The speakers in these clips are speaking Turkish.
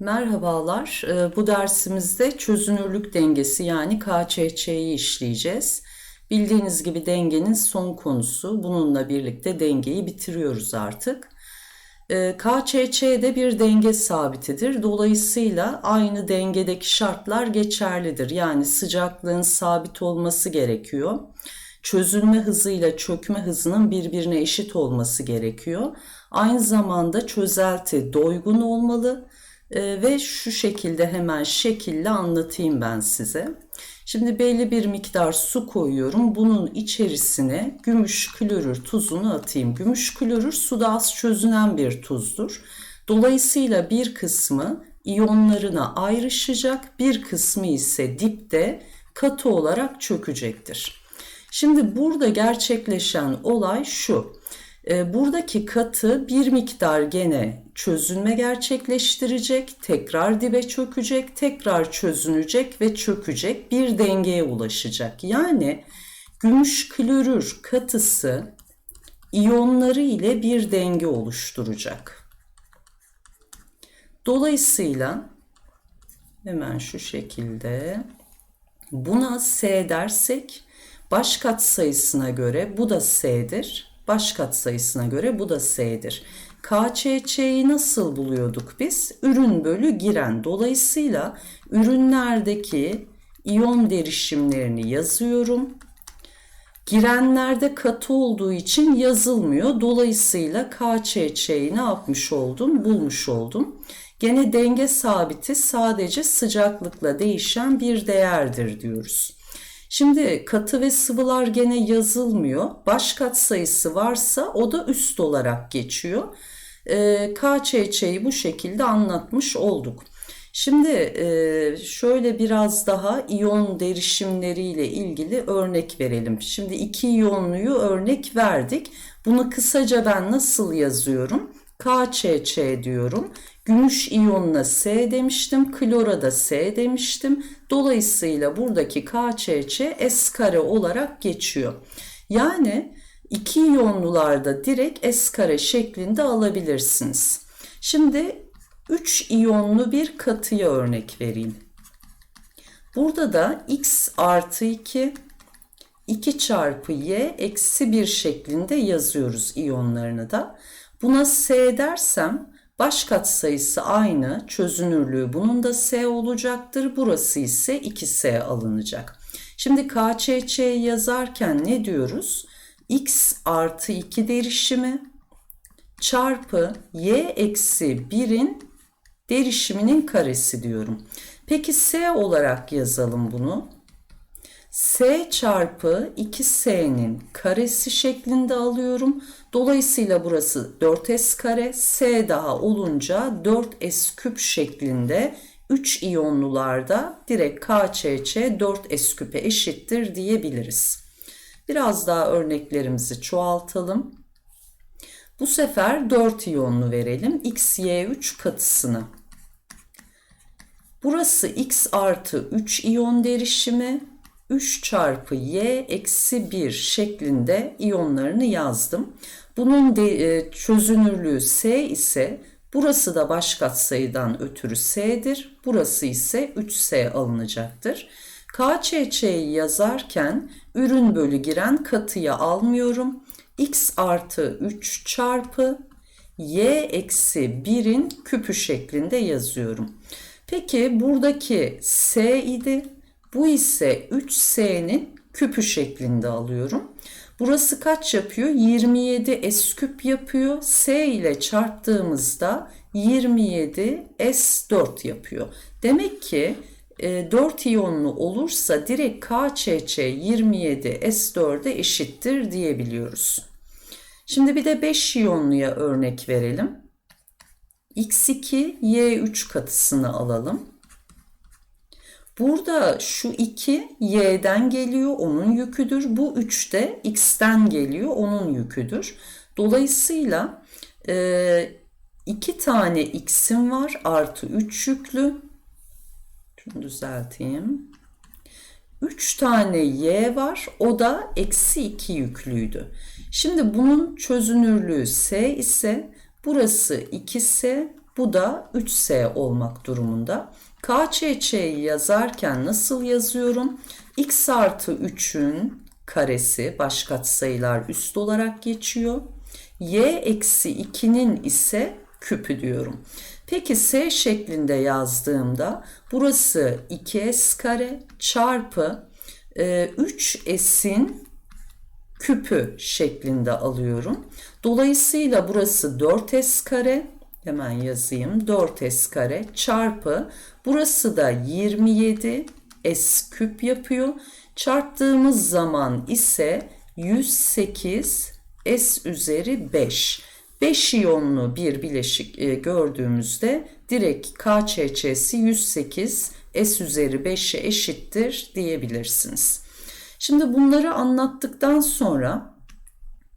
Merhabalar. Ee, Bu dersimizde çözünürlük dengesi yani KÇÇ'yi işleyeceğiz. Bildiğiniz gibi dengenin son konusu. Bununla birlikte dengeyi bitiriyoruz artık. Ee, KÇÇ de bir denge sabitidir. Dolayısıyla aynı dengedeki şartlar geçerlidir. Yani sıcaklığın sabit olması gerekiyor. Çözülme hızıyla çökme hızının birbirine eşit olması gerekiyor. Aynı zamanda çözelti doygun olmalı ee, ve şu şekilde hemen şekille anlatayım ben size. Şimdi belli bir miktar su koyuyorum. Bunun içerisine gümüş klorür tuzunu atayım. Gümüş klorür suda az çözünen bir tuzdur. Dolayısıyla bir kısmı iyonlarına ayrışacak, bir kısmı ise dipte katı olarak çökecektir. Şimdi burada gerçekleşen olay şu. E, buradaki katı bir miktar gene çözünme gerçekleştirecek, tekrar dibe çökecek, tekrar çözünecek ve çökecek bir dengeye ulaşacak. Yani gümüş klorür katısı iyonları ile bir denge oluşturacak. Dolayısıyla hemen şu şekilde buna S dersek baş kat sayısına göre bu da S'dir baş kat sayısına göre bu da S'dir. KÇÇ'yi nasıl buluyorduk biz? Ürün bölü giren. Dolayısıyla ürünlerdeki iyon derişimlerini yazıyorum. Girenlerde katı olduğu için yazılmıyor. Dolayısıyla KÇÇ'yi ne yapmış oldum? Bulmuş oldum. Gene denge sabiti sadece sıcaklıkla değişen bir değerdir diyoruz. Şimdi katı ve sıvılar gene yazılmıyor. Baş kat sayısı varsa o da üst olarak geçiyor. E, KÇÇ'yi bu şekilde anlatmış olduk. Şimdi e, şöyle biraz daha iyon derişimleriyle ilgili örnek verelim. Şimdi iki iyonluyu örnek verdik. Bunu kısaca ben nasıl yazıyorum? KÇÇ diyorum. Gümüş iyonuna S demiştim. Klora da S demiştim. Dolayısıyla buradaki KÇÇ S kare olarak geçiyor. Yani iki iyonlularda direkt S kare şeklinde alabilirsiniz. Şimdi 3 iyonlu bir katıya örnek vereyim. Burada da x artı 2 2 çarpı y eksi 1 şeklinde yazıyoruz iyonlarını da. Buna S dersem baş kat sayısı aynı, çözünürlüğü bunun da S olacaktır. Burası ise 2S alınacak. Şimdi KÇÇ yazarken ne diyoruz? X artı 2 derişimi çarpı Y eksi 1'in derişiminin karesi diyorum. Peki S olarak yazalım bunu. S çarpı 2S'nin karesi şeklinde alıyorum. Dolayısıyla burası 4S kare. S daha olunca 4S küp şeklinde 3 iyonlularda direkt KÇÇ 4S küpe eşittir diyebiliriz. Biraz daha örneklerimizi çoğaltalım. Bu sefer 4 iyonlu verelim. XY3 katısını. Burası X artı 3 iyon derişimi. 3 çarpı y eksi 1 şeklinde iyonlarını yazdım. Bunun de, e, çözünürlüğü S ise burası da baş katsayıdan ötürü S'dir. Burası ise 3S alınacaktır. KÇÇ'yi yazarken ürün bölü giren katıya almıyorum. X artı 3 çarpı y eksi 1'in küpü şeklinde yazıyorum. Peki buradaki S idi. Bu ise 3S'nin küpü şeklinde alıyorum. Burası kaç yapıyor? 27 S küp yapıyor. S ile çarptığımızda 27 S4 yapıyor. Demek ki 4 e, iyonlu olursa direkt KÇÇ 27 S4'e eşittir diyebiliyoruz. Şimdi bir de 5 iyonluya örnek verelim. X2 Y3 katısını alalım. Burada şu 2 y'den geliyor, onun yüküdür. Bu 3 de x'ten geliyor, onun yüküdür. Dolayısıyla e, tane x'im var artı 3 yüklü. Şunu düzelteyim. 3 tane y var. O da eksi 2 yüklüydü. Şimdi bunun çözünürlüğü s ise burası 2s, Bu da 3S olmak durumunda. KÇÇ'yi yazarken nasıl yazıyorum? X artı 3'ün karesi baş katsayılar üst olarak geçiyor. Y eksi 2'nin ise küpü diyorum. Peki S şeklinde yazdığımda burası 2S kare çarpı 3S'in küpü şeklinde alıyorum. Dolayısıyla burası 4S kare hemen yazayım 4S kare çarpı burası da 27 S küp yapıyor. Çarptığımız zaman ise 108 S üzeri 5. 5 iyonlu bir bileşik e, gördüğümüzde direkt KÇÇ'si 108 S üzeri 5'e eşittir diyebilirsiniz. Şimdi bunları anlattıktan sonra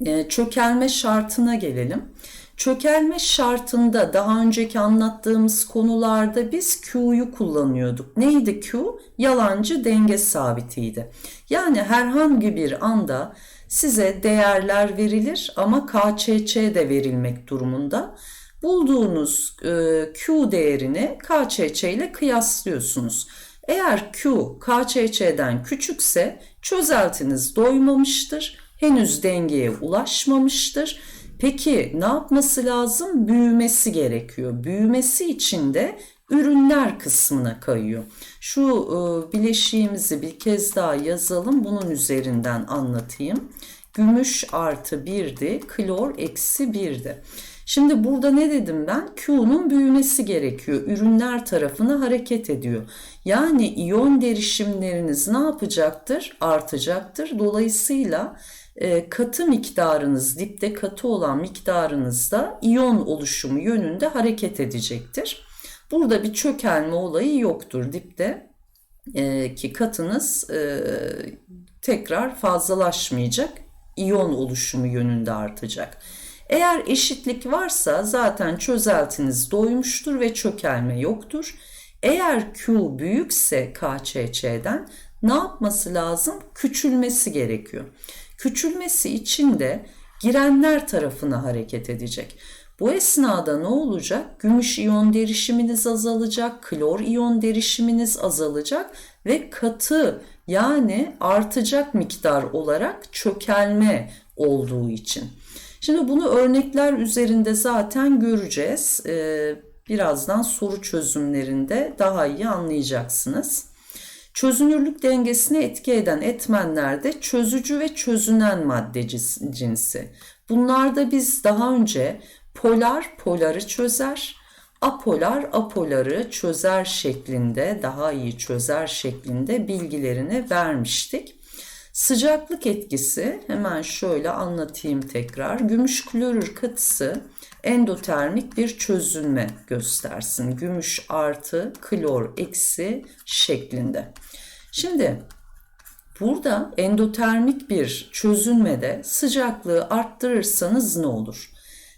e, çökelme şartına gelelim. Çökelme şartında daha önceki anlattığımız konularda biz Q'yu kullanıyorduk. Neydi Q? Yalancı denge sabitiydi. Yani herhangi bir anda size değerler verilir ama KÇÇ de verilmek durumunda. Bulduğunuz e, Q değerini KÇÇ ile kıyaslıyorsunuz. Eğer Q KÇÇ'den küçükse çözeltiniz doymamıştır, henüz dengeye ulaşmamıştır. Peki ne yapması lazım? Büyümesi gerekiyor. Büyümesi için de ürünler kısmına kayıyor. Şu e, bileşiğimizi bir kez daha yazalım. Bunun üzerinden anlatayım. Gümüş artı 1'di, klor eksi 1'di. Şimdi burada ne dedim ben? Q'nun büyümesi gerekiyor. Ürünler tarafına hareket ediyor. Yani iyon derişimleriniz ne yapacaktır? Artacaktır. Dolayısıyla e, katı miktarınız, dipte katı olan miktarınız da iyon oluşumu yönünde hareket edecektir. Burada bir çökelme olayı yoktur dipte e, ki katınız e, tekrar fazlalaşmayacak, iyon oluşumu yönünde artacak. Eğer eşitlik varsa zaten çözeltiniz doymuştur ve çökelme yoktur. Eğer Q büyükse KÇÇ'den ne yapması lazım? Küçülmesi gerekiyor. Küçülmesi için de girenler tarafına hareket edecek. Bu esnada ne olacak? Gümüş iyon derişiminiz azalacak, klor iyon derişiminiz azalacak ve katı yani artacak miktar olarak çökelme olduğu için. Şimdi bunu örnekler üzerinde zaten göreceğiz. Ee, birazdan soru çözümlerinde daha iyi anlayacaksınız. Çözünürlük dengesine etki eden etmenlerde çözücü ve çözünen madde cinsi. Bunlarda biz daha önce polar poları çözer, apolar apoları çözer şeklinde, daha iyi çözer şeklinde bilgilerini vermiştik. Sıcaklık etkisi hemen şöyle anlatayım tekrar. Gümüş klorür katısı endotermik bir çözünme göstersin. Gümüş artı klor eksi şeklinde. Şimdi burada endotermik bir çözünmede sıcaklığı arttırırsanız ne olur?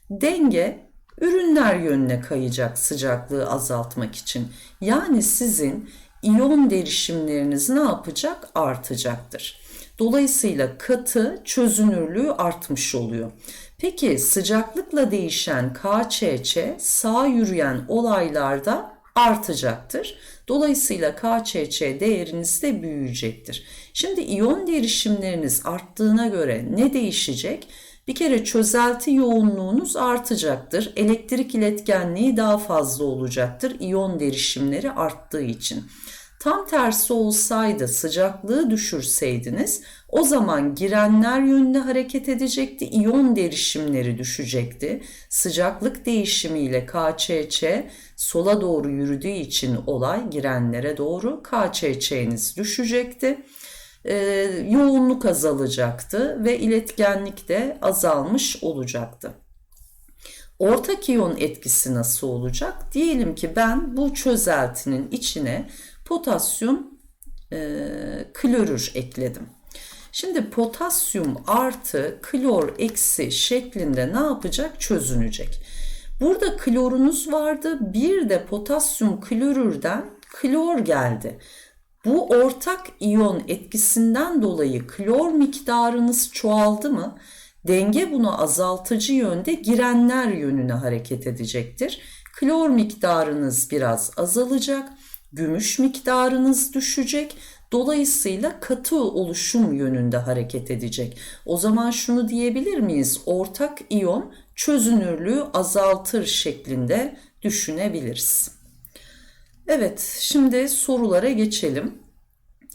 Denge ürünler yönüne kayacak sıcaklığı azaltmak için. Yani sizin iyon derişimleriniz ne yapacak? Artacaktır. Dolayısıyla katı çözünürlüğü artmış oluyor. Peki sıcaklıkla değişen KÇÇ sağ yürüyen olaylarda artacaktır. Dolayısıyla KÇÇ değeriniz de büyüyecektir. Şimdi iyon derişimleriniz arttığına göre ne değişecek? Bir kere çözelti yoğunluğunuz artacaktır. Elektrik iletkenliği daha fazla olacaktır. İyon derişimleri arttığı için. Tam tersi olsaydı sıcaklığı düşürseydiniz o zaman girenler yönüne hareket edecekti. İyon derişimleri düşecekti. Sıcaklık değişimiyle KÇÇ sola doğru yürüdüğü için olay girenlere doğru KÇÇ'niz düşecekti. Ee, yoğunluk azalacaktı ve iletkenlik de azalmış olacaktı. Ortak iyon etkisi nasıl olacak? Diyelim ki ben bu çözeltinin içine potasyum e, klorür ekledim. Şimdi potasyum artı klor eksi şeklinde ne yapacak? Çözünecek. Burada klorunuz vardı. Bir de potasyum klorürden klor geldi. Bu ortak iyon etkisinden dolayı klor miktarınız çoğaldı mı? Denge bunu azaltıcı yönde girenler yönüne hareket edecektir. Klor miktarınız biraz azalacak. Gümüş miktarınız düşecek. Dolayısıyla katı oluşum yönünde hareket edecek. O zaman şunu diyebilir miyiz? Ortak iyon çözünürlüğü azaltır şeklinde düşünebiliriz. Evet, şimdi sorulara geçelim.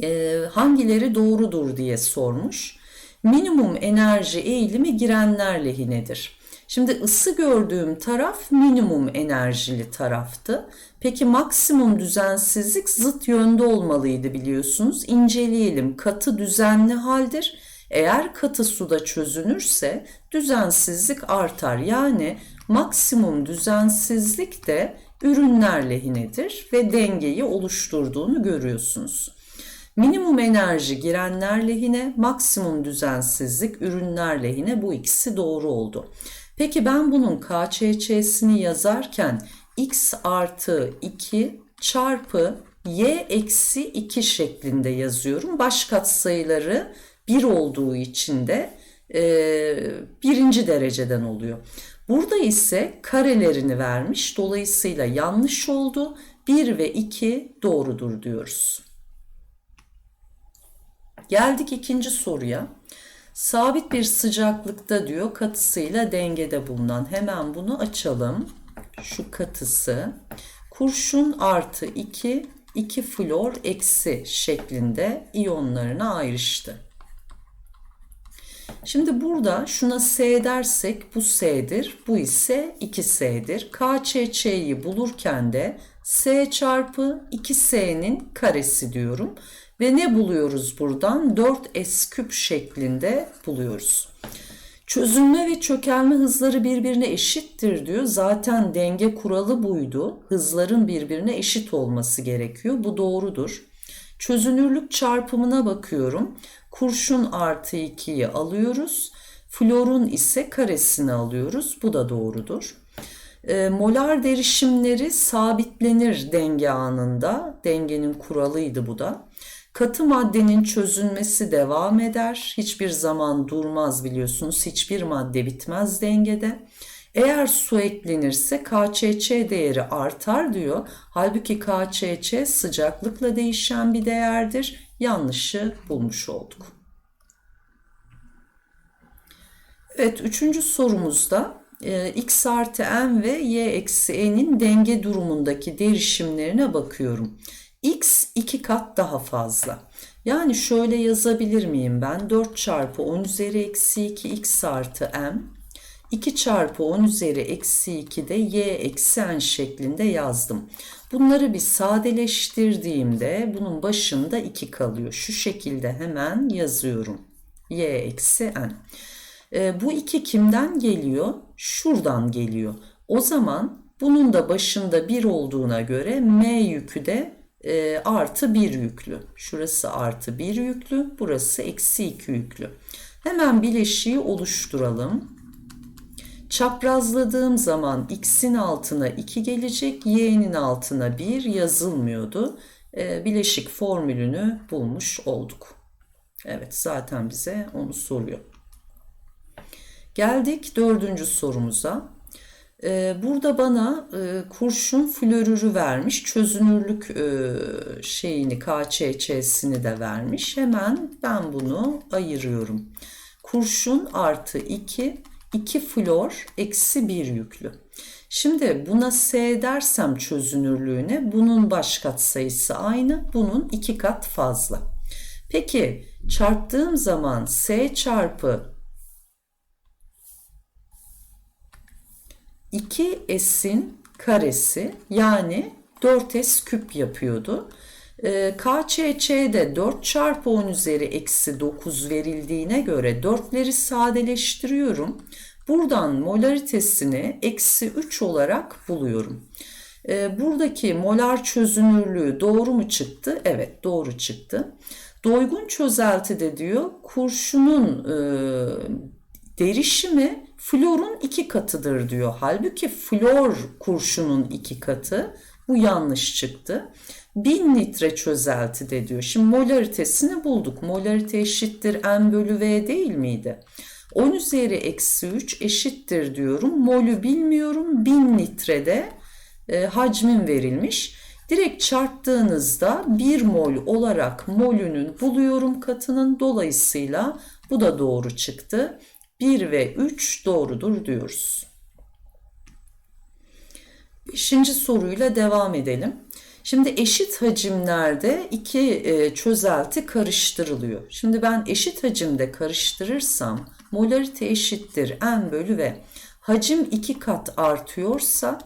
Ee, hangileri doğrudur diye sormuş. Minimum enerji eğilimi girenler lehinedir. Şimdi ısı gördüğüm taraf minimum enerjili taraftı. Peki maksimum düzensizlik zıt yönde olmalıydı biliyorsunuz. İnceleyelim. Katı düzenli haldir. Eğer katı suda çözünürse düzensizlik artar. Yani maksimum düzensizlik de ürünler lehinedir ve dengeyi oluşturduğunu görüyorsunuz. Minimum enerji girenler lehine, maksimum düzensizlik ürünler lehine bu ikisi doğru oldu. Peki ben bunun KÇÇ'sini yazarken x artı 2 çarpı y eksi 2 şeklinde yazıyorum. Baş katsayıları 1 olduğu için de e, birinci dereceden oluyor. Burada ise karelerini vermiş. Dolayısıyla yanlış oldu. 1 ve 2 doğrudur diyoruz. Geldik ikinci soruya. Sabit bir sıcaklıkta diyor katısıyla dengede bulunan. Hemen bunu açalım. Şu katısı. Kurşun artı 2, 2 flor eksi şeklinde iyonlarına ayrıştı. Şimdi burada şuna S dersek bu S'dir, bu ise 2S'dir. KÇÇ'yi bulurken de S çarpı 2S'nin karesi diyorum. Ve ne buluyoruz buradan? 4S küp şeklinde buluyoruz. Çözülme ve çökelme hızları birbirine eşittir diyor. Zaten denge kuralı buydu. Hızların birbirine eşit olması gerekiyor. Bu doğrudur. Çözünürlük çarpımına bakıyorum. Kurşun artı 2'yi alıyoruz. Florun ise karesini alıyoruz. Bu da doğrudur. E, molar derişimleri sabitlenir denge anında. Dengenin kuralıydı bu da. Katı maddenin çözünmesi devam eder. Hiçbir zaman durmaz biliyorsunuz. Hiçbir madde bitmez dengede. Eğer su eklenirse KÇÇ değeri artar diyor. Halbuki KÇÇ sıcaklıkla değişen bir değerdir. Yanlışı bulmuş olduk. Evet üçüncü sorumuzda e, x artı n ve y eksi n'in denge durumundaki derişimlerine bakıyorum x 2 kat daha fazla. Yani şöyle yazabilir miyim ben? 4 çarpı 10 üzeri eksi 2 x artı m. 2 çarpı 10 üzeri eksi 2 de y eksi n şeklinde yazdım. Bunları bir sadeleştirdiğimde bunun başında 2 kalıyor. Şu şekilde hemen yazıyorum. y eksi n. E, bu 2 kimden geliyor? Şuradan geliyor. O zaman bunun da başında 1 olduğuna göre m yükü de e, artı 1 yüklü. Şurası artı 1 yüklü. Burası eksi 2 yüklü. Hemen bileşiği oluşturalım. Çaprazladığım zaman x'in altına 2 gelecek. y'nin altına 1 yazılmıyordu. E, bileşik formülünü bulmuş olduk. Evet zaten bize onu soruyor. Geldik dördüncü sorumuza. Ee, burada bana e, kurşun florürü vermiş. Çözünürlük e, şeyini KÇÇ'sini de vermiş. Hemen ben bunu ayırıyorum. Kurşun artı 2, 2 flor eksi 1 yüklü. Şimdi buna S dersem çözünürlüğüne bunun baş kat sayısı aynı. Bunun 2 kat fazla. Peki çarptığım zaman S çarpı 2s'in karesi yani 4s küp yapıyordu. Ee, KÇÇ'de 4 çarpı 10 üzeri eksi 9 verildiğine göre 4'leri sadeleştiriyorum. Buradan molaritesini eksi 3 olarak buluyorum. E, buradaki molar çözünürlüğü doğru mu çıktı? Evet doğru çıktı. Doygun çözeltide diyor kurşunun e, derişimi florun iki katıdır diyor. Halbuki flor kurşunun iki katı. Bu yanlış çıktı. 1000 litre çözeltide diyor. Şimdi molaritesini bulduk. Molarite eşittir n bölü v değil miydi? 10 üzeri eksi 3 eşittir diyorum. Molü bilmiyorum. 1000 litrede e, hacmin verilmiş. Direkt çarptığınızda 1 mol olarak molünün buluyorum katının. Dolayısıyla bu da doğru çıktı. 1 ve 3 doğrudur diyoruz. Beşinci soruyla devam edelim. Şimdi eşit hacimlerde iki e, çözelti karıştırılıyor. Şimdi ben eşit hacimde karıştırırsam molarite eşittir n bölü v. Hacim iki kat artıyorsa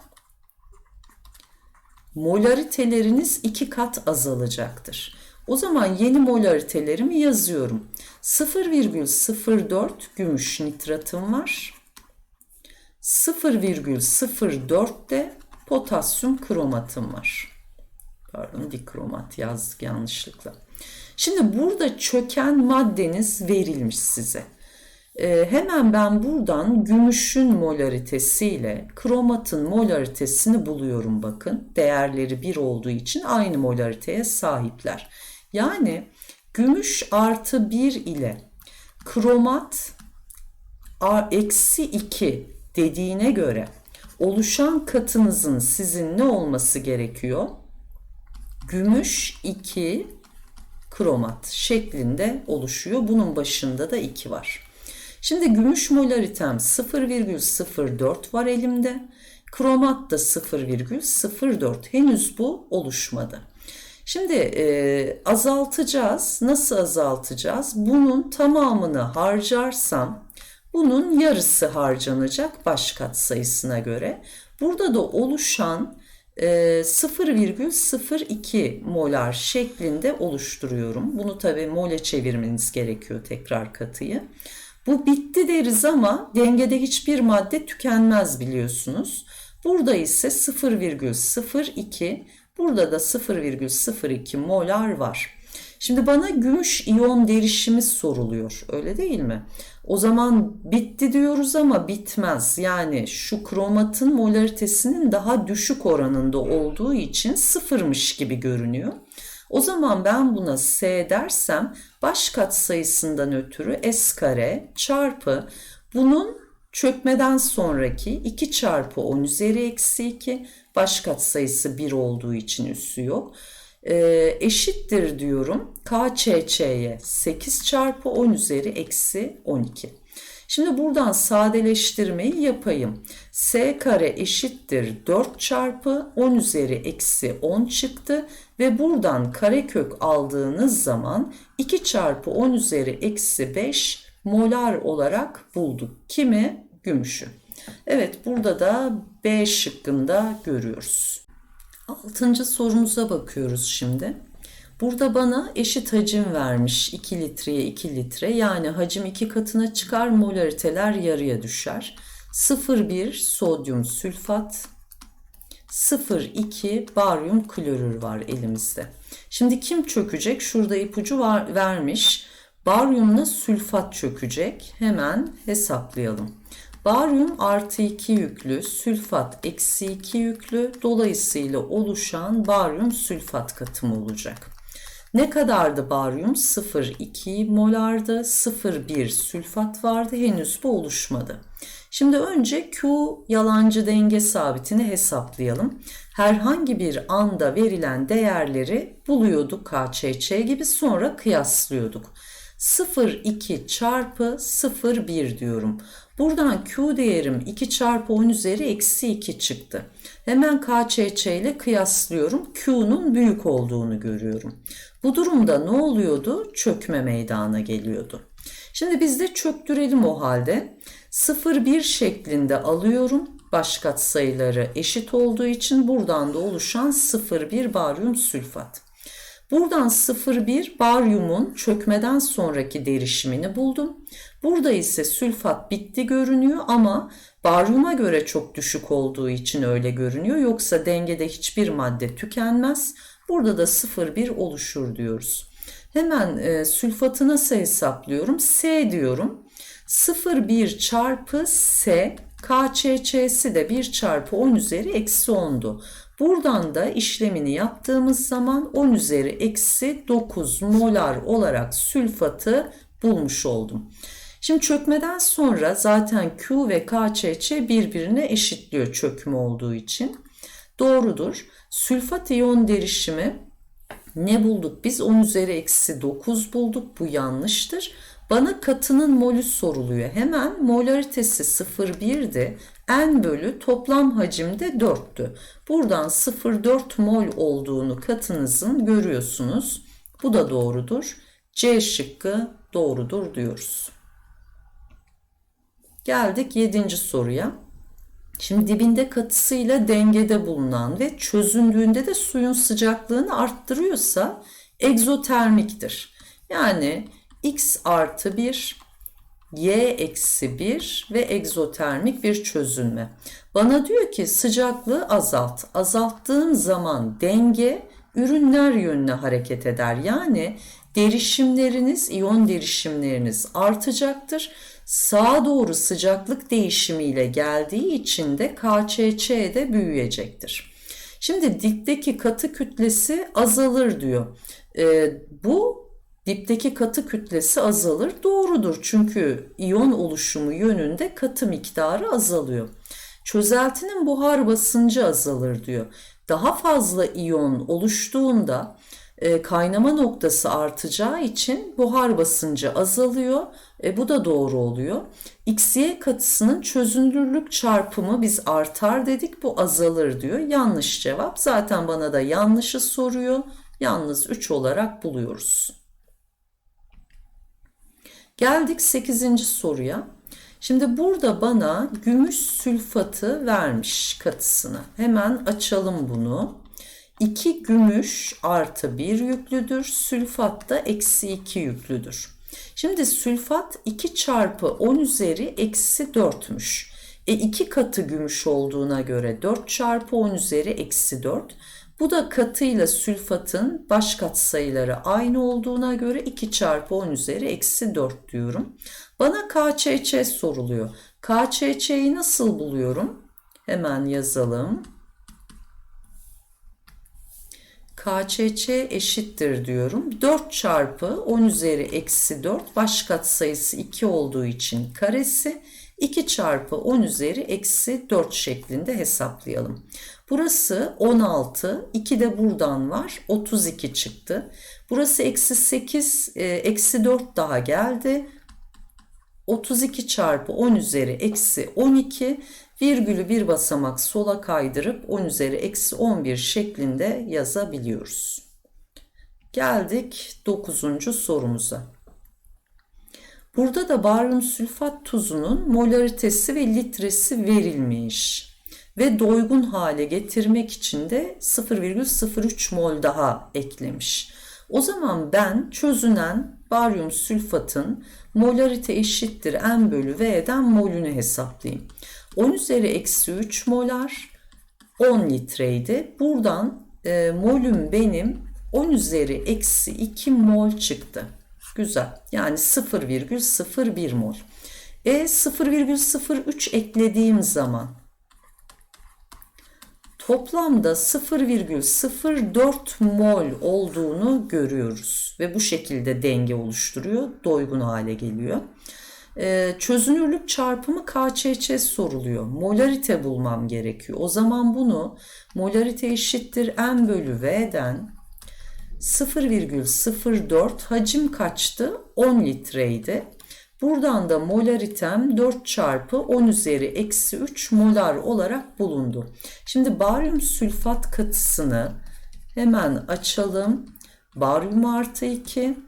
molariteleriniz iki kat azalacaktır. O zaman yeni molaritelerimi yazıyorum. 0,04 gümüş nitratım var. 0,04 de potasyum kromatım var. Pardon dikromat yazdık yanlışlıkla. Şimdi burada çöken maddeniz verilmiş size. Ee, hemen ben buradan gümüşün molaritesiyle kromatın molaritesini buluyorum bakın. Değerleri bir olduğu için aynı molariteye sahipler. Yani gümüş artı 1 ile kromat eksi 2 dediğine göre oluşan katınızın sizin ne olması gerekiyor? Gümüş 2 kromat şeklinde oluşuyor. Bunun başında da 2 var. Şimdi gümüş molaritem 0,04 var elimde. Kromat da 0,04. Henüz bu oluşmadı. Şimdi e, azaltacağız. Nasıl azaltacağız? Bunun tamamını harcarsam bunun yarısı harcanacak baş kat sayısına göre. Burada da oluşan 0,02 e, molar şeklinde oluşturuyorum. Bunu tabi mole çevirmeniz gerekiyor tekrar katıyı. Bu bitti deriz ama dengede hiçbir madde tükenmez biliyorsunuz. Burada ise 0,02 burada da 0,02 molar var. Şimdi bana gümüş iyon derişimi soruluyor öyle değil mi? O zaman bitti diyoruz ama bitmez. Yani şu kromatın molaritesinin daha düşük oranında olduğu için sıfırmış gibi görünüyor. O zaman ben buna S dersem baş kat sayısından ötürü S kare çarpı bunun çökmeden sonraki 2 çarpı 10 üzeri eksi 2 baş kat sayısı 1 olduğu için üssü yok e, eşittir diyorum KÇÇ'ye 8 çarpı 10 üzeri eksi 12. Şimdi buradan sadeleştirmeyi yapayım. S kare eşittir 4 çarpı 10 üzeri eksi 10 çıktı ve buradan karekök aldığınız zaman 2 çarpı 10 üzeri eksi 5 molar olarak bulduk. Kimi? Gümüşü. Evet burada da B şıkkında görüyoruz. Altıncı sorumuza bakıyoruz şimdi. Burada bana eşit hacim vermiş 2 litreye 2 litre yani hacim 2 katına çıkar molariteler yarıya düşer. 0,1 sodyum sülfat 0,2 baryum klorür var elimizde. Şimdi kim çökecek? Şurada ipucu var, vermiş. Baryumla sülfat çökecek. Hemen hesaplayalım. Baryum artı 2 yüklü, sülfat eksi 2 yüklü. Dolayısıyla oluşan baryum sülfat katımı olacak. Ne kadardı baryum? 0,2 molardı. 0,1 sülfat vardı. Henüz bu oluşmadı. Şimdi önce Q yalancı denge sabitini hesaplayalım. Herhangi bir anda verilen değerleri buluyorduk KÇÇ gibi sonra kıyaslıyorduk. 0,2 çarpı 0,1 diyorum. Buradan Q değerim 2 çarpı 10 üzeri eksi 2 çıktı. Hemen KÇÇ ile kıyaslıyorum. Q'nun büyük olduğunu görüyorum. Bu durumda ne oluyordu? Çökme meydana geliyordu. Şimdi biz de çöktürelim o halde. 0,1 şeklinde alıyorum. Baş sayıları eşit olduğu için buradan da oluşan 0,1 baryum sülfat. Buradan 0,1 baryumun çökmeden sonraki derişimini buldum. Burada ise sülfat bitti görünüyor ama baryuma göre çok düşük olduğu için öyle görünüyor. Yoksa dengede hiçbir madde tükenmez. Burada da 0,1 oluşur diyoruz. Hemen e, sülfatı nasıl hesaplıyorum? S diyorum. 0,1 çarpı S KÇÇ'si de 1 çarpı 10 üzeri eksi 10'du. Buradan da işlemini yaptığımız zaman 10 üzeri eksi 9 molar olarak sülfatı bulmuş oldum. Şimdi çökmeden sonra zaten Q ve KÇÇ birbirine eşitliyor çökme olduğu için. Doğrudur. Sülfat iyon derişimi ne bulduk? Biz 10 üzeri eksi 9 bulduk. Bu yanlıştır. Bana katının molü soruluyor. Hemen molaritesi 0,1'di. N bölü toplam hacimde 4'tü. Buradan 0,4 mol olduğunu katınızın görüyorsunuz. Bu da doğrudur. C şıkkı doğrudur diyoruz. Geldik 7. soruya. Şimdi dibinde katısıyla dengede bulunan ve çözündüğünde de suyun sıcaklığını arttırıyorsa egzotermiktir. Yani x artı 1, y eksi 1 ve egzotermik bir çözünme. Bana diyor ki sıcaklığı azalt. Azalttığım zaman denge ürünler yönüne hareket eder. Yani derişimleriniz, iyon derişimleriniz artacaktır. Sağa doğru sıcaklık değişimiyle geldiği için de KÇÇ de büyüyecektir. Şimdi dipteki katı kütlesi azalır diyor. Ee, bu dipteki katı kütlesi azalır. Doğrudur çünkü iyon oluşumu yönünde katı miktarı azalıyor. Çözeltinin buhar basıncı azalır diyor. Daha fazla iyon oluştuğunda e, kaynama noktası artacağı için buhar basıncı azalıyor. E, bu da doğru oluyor. XY katısının çözünürlük çarpımı biz artar dedik bu azalır diyor. Yanlış cevap. Zaten bana da yanlışı soruyor. Yalnız 3 olarak buluyoruz. Geldik 8. soruya. Şimdi burada bana gümüş sülfatı vermiş katısını. Hemen açalım bunu. 2 gümüş artı 1 yüklüdür. Sülfat da eksi 2 yüklüdür. Şimdi sülfat 2 çarpı 10 üzeri eksi 4'müş. E 2 katı gümüş olduğuna göre 4 çarpı 10 üzeri eksi 4. Bu da katıyla sülfatın baş katsayıları aynı olduğuna göre 2 çarpı 10 üzeri eksi 4 diyorum. Bana KÇÇ soruluyor. KÇÇ'yi nasıl buluyorum? Hemen yazalım. KÇÇ eşittir diyorum. 4 çarpı 10 üzeri eksi 4 baş katsayısı 2 olduğu için karesi 2 çarpı 10 üzeri eksi 4 şeklinde hesaplayalım. Burası 16, 2 de buradan var, 32 çıktı. Burası eksi 8, e, eksi 4 daha geldi. 32 çarpı 10 üzeri eksi 12 virgülü bir basamak sola kaydırıp 10 üzeri eksi 11 şeklinde yazabiliyoruz. Geldik 9. sorumuza. Burada da baryum sülfat tuzunun molaritesi ve litresi verilmiş ve doygun hale getirmek için de 0,03 mol daha eklemiş. O zaman ben çözünen baryum sülfatın molarite eşittir n bölü v'den molünü hesaplayayım. 10 üzeri eksi 3 molar 10 litreydi. Buradan e, molüm benim 10 üzeri eksi 2 mol çıktı. Güzel. Yani 0,01 mol. E 0,03 eklediğim zaman toplamda 0,04 mol olduğunu görüyoruz. Ve bu şekilde denge oluşturuyor. Doygun hale geliyor. Ee, çözünürlük çarpımı KÇÇ soruluyor. Molarite bulmam gerekiyor. O zaman bunu molarite eşittir n bölü v'den 0,04 hacim kaçtı? 10 litreydi. Buradan da molaritem 4 çarpı 10 üzeri eksi 3 molar olarak bulundu. Şimdi baryum sülfat katısını hemen açalım. Baryum artı 2,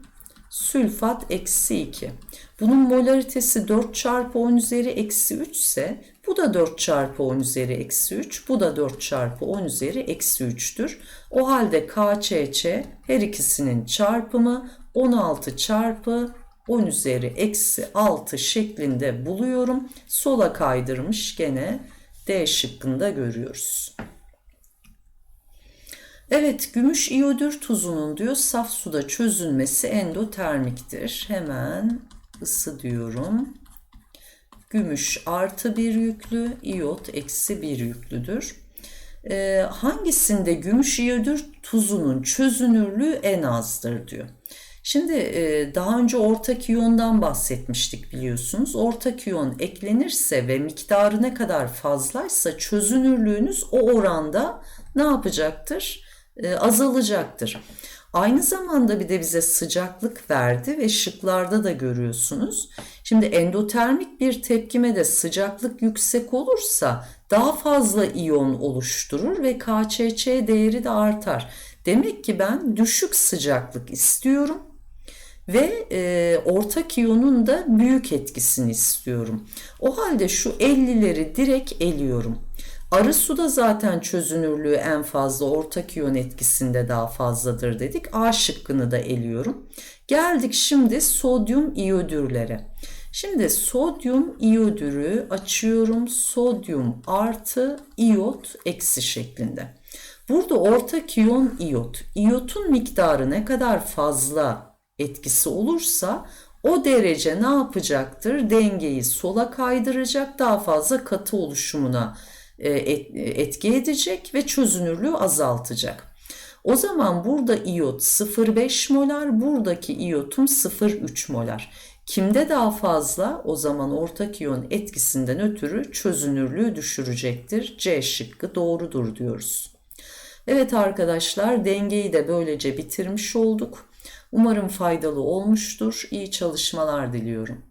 sülfat eksi 2. Bunun molaritesi 4 çarpı 10 üzeri eksi 3 ise bu da 4 çarpı 10 üzeri eksi 3. Bu da 4 çarpı 10 üzeri eksi 3'tür. O halde KÇÇ her ikisinin çarpımı 16 çarpı 10 üzeri eksi 6 şeklinde buluyorum. Sola kaydırmış gene D şıkkında görüyoruz. Evet gümüş iyodür tuzunun diyor saf suda çözülmesi endotermiktir. Hemen ısı diyorum. Gümüş artı bir yüklü, iyot eksi bir yüklüdür. Ee, hangisinde gümüş iyodür tuzunun çözünürlüğü en azdır diyor. Şimdi e, daha önce ortak iyondan bahsetmiştik biliyorsunuz. Ortak iyon eklenirse ve miktarı ne kadar fazlaysa çözünürlüğünüz o oranda ne yapacaktır? E, azalacaktır. Aynı zamanda bir de bize sıcaklık verdi ve şıklarda da görüyorsunuz. Şimdi endotermik bir tepkime de sıcaklık yüksek olursa daha fazla iyon oluşturur ve KÇÇ değeri de artar. Demek ki ben düşük sıcaklık istiyorum ve e, ortak iyonun da büyük etkisini istiyorum. O halde şu 50'leri direkt eliyorum. Arı suda zaten çözünürlüğü en fazla ortak iyon etkisinde daha fazladır dedik. A şıkkını da eliyorum. Geldik şimdi sodyum iyodürlere. Şimdi sodyum iyodürü açıyorum. Sodyum artı iyot eksi şeklinde. Burada ortak iyon iyot. İyotun miktarı ne kadar fazla etkisi olursa o derece ne yapacaktır? Dengeyi sola kaydıracak, daha fazla katı oluşumuna etki edecek ve çözünürlüğü azaltacak. O zaman burada iyot 0,5 molar, buradaki iyotum 0,3 molar. Kimde daha fazla? O zaman ortak iyon etkisinden ötürü çözünürlüğü düşürecektir. C şıkkı doğrudur diyoruz. Evet arkadaşlar dengeyi de böylece bitirmiş olduk. Umarım faydalı olmuştur. İyi çalışmalar diliyorum.